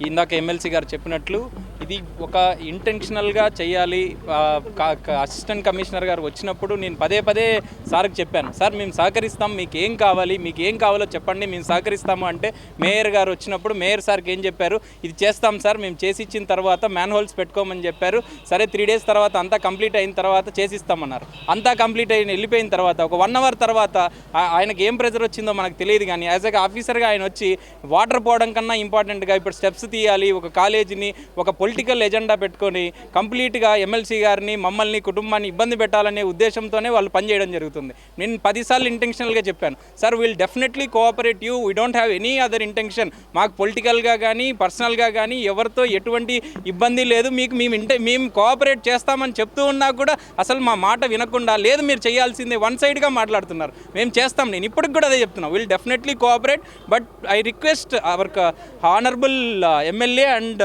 ఇందాక ఎమ్మెల్సీ గారు చెప్పినట్లు ఇది ఒక ఇంటెన్షనల్గా చేయాలి. కా- అసిస్టెంట్ కమిషనర్ గారు వచ్చినప్పుడు నేను పదే పదే సార్కి చెప్పాను సార్ మేము సహకరిస్తాం మీకు ఏం కావాలి మీకు ఏం కావాలో చెప్పండి మేము సహకరిస్తాము. అంటే మేయర్ గారు వచ్చినప్పుడు మేయర్ సార్కి ఏం చెప్పారు? ఇది చేస్తాం సార్ మేము చేసి ఇచ్చిన తర్వాత మ్యాన్ హోల్స్ పెట్టుకోమని చెప్పారు. సరే త్రీ డేస్ తర్వాత అంతా కంప్లీట్ అయిన తర్వాత చేసిస్తామన్నారు. అంతా కంప్లీట్ అయిన వెళ్ళిపోయిన తర్వాత ఒక వన్ అవర్ తర్వాత ఆయనకి ఏం ప్రెజర్ వచ్చిందో మనకు తెలియదు కానీ యాజ్ ఎ ఆఫీసర్గా ఆయన వచ్చి వాటర్ పోవడం కన్నా ఇంపార్టెంట్గా ఇప్పుడు స్టెప్స్ తీయాలి ఒక కాలేజీని ఒక పొలిటికల్ ఎజెండా పెట్టుకొని కంప్లీట్గా ఎమ్మెల్సీ గారిని మమ్మల్ని కుటుంబాన్ని ఇబ్బంది పెట్టాలనే ఉద్దేశంతోనే వాళ్ళు పనిచేయడం జరుగుతుంది. నేను పదిసార్లు ఇంటెన్షనల్గా చెప్పాను. Sir we'll definitely cooperate you we don't have any other intention మాకు పొలిటికల్గా కానీ పర్సనల్గా కానీ ఎవరితో ఎటువంటి ఇబ్బంది లేదు. మీకు మేము ఇంటే మేము కోఆపరేట్ చేస్తామని చెప్తూ ఉన్నా కూడా అసలు మా మాట వినకుండా లేదు మీరు చేయాల్సిందే. వన్ సైడ్గా మాట్లాడుతున్నారు. మేము చేస్తాం. నేను ఇప్పటికి కూడా అదే చెప్తున్నా. Will definitely cooperate but I request our honourable MLA and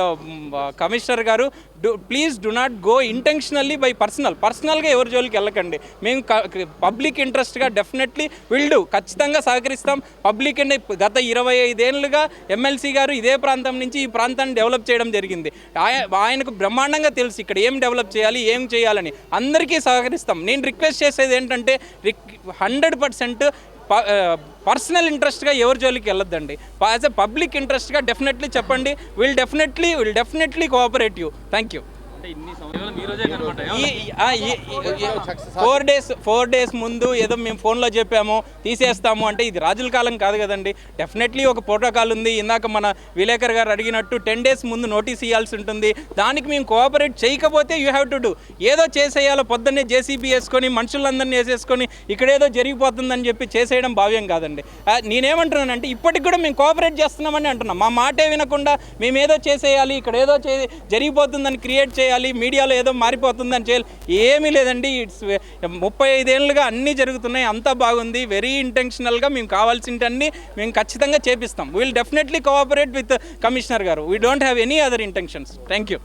commissioner గారు do please do not go intentionally by personal పర్సనల్గా ఎవరి జోలికి వెళ్ళకండి. మేము పబ్లిక్ ఇంట్రెస్ట్గా డెఫినెట్లీ విల్ డూ ఖచ్చితంగా సహకరిస్తాం. పబ్లిక్ అండ్ గత ఇరవై ఐదేళ్ళుగా ఎమ్మెల్సీ గారు ఇదే ప్రాంతం నుంచి ఈ ప్రాంతాన్ని డెవలప్ చేయడం జరిగింది. ఆయనకు బ్రహ్మాండంగా తెలుసు ఇక్కడ ఏం డెవలప్ చేయాలి ఏం చేయాలని. అందరికీ సహకరిస్తాం. నేను రిక్వెస్ట్ చేసేది ఏంటంటే రిక్ హండ్రెడ్ పర్సెంట్ పర్సనల్ ఇంట్రెస్ట్గా ఎవరి జోలికి వెళ్ళొద్దండి. యాజ్ ఎ పబ్లిక్ ఇంట్రెస్ట్గా డెఫినెట్లీ చెప్పండి. Will definitely will definitely cooperative thank you four days four days ముందు ఏదో మేము ఫోన్లో చెప్పాము తీసేస్తాము అంటే ఇది రాజుల కాలం కాదు కదండి. డెఫినెట్లీ ఒక ప్రోటోకాల్ ఉంది. ఇందాక మన విలేకర్ గారు అడిగినట్టు టెన్ డేస్ ముందు నోటీస్ ఇవ్వాల్సి ఉంటుంది. దానికి మేము కోఆపరేట్ చేయకపోతే యూ హ్యావ్ టు డూ ఏదో చేసేయాలో పొద్దున్నే జేసీబీ వేసుకొని మనుషులందరినీ వేసేసుకొని ఇక్కడేదో జరిగిపోతుందని చెప్పి చేసేయడం భావ్యం కాదండి. నేనేమంటున్నానంటే ఇప్పటికి కూడా మేము కోఆపరేట్ చేస్తున్నామని అంటున్నాం. మా మాటే వినకుండా మేమేదో చేసేయాలి ఇక్కడ ఏదో చే జరిగిపోతుందని క్రియేట్ చేయాలి. చేయాలి మీడియాలో ఏదో మారిపోతుందని చేయాలి. ఏమీ లేదండి ఇట్స్ ముప్పై ఐదేళ్ళుగా అన్నీ జరుగుతున్నాయి అంతా బాగుంది వెరీ ఇంటెన్షనల్గా మేము కావాల్సినవన్నీ మేము ఖచ్చితంగా చేపిస్తాం. Will definitely cooperate with commissioner గారు. We don't have any other intentions thank you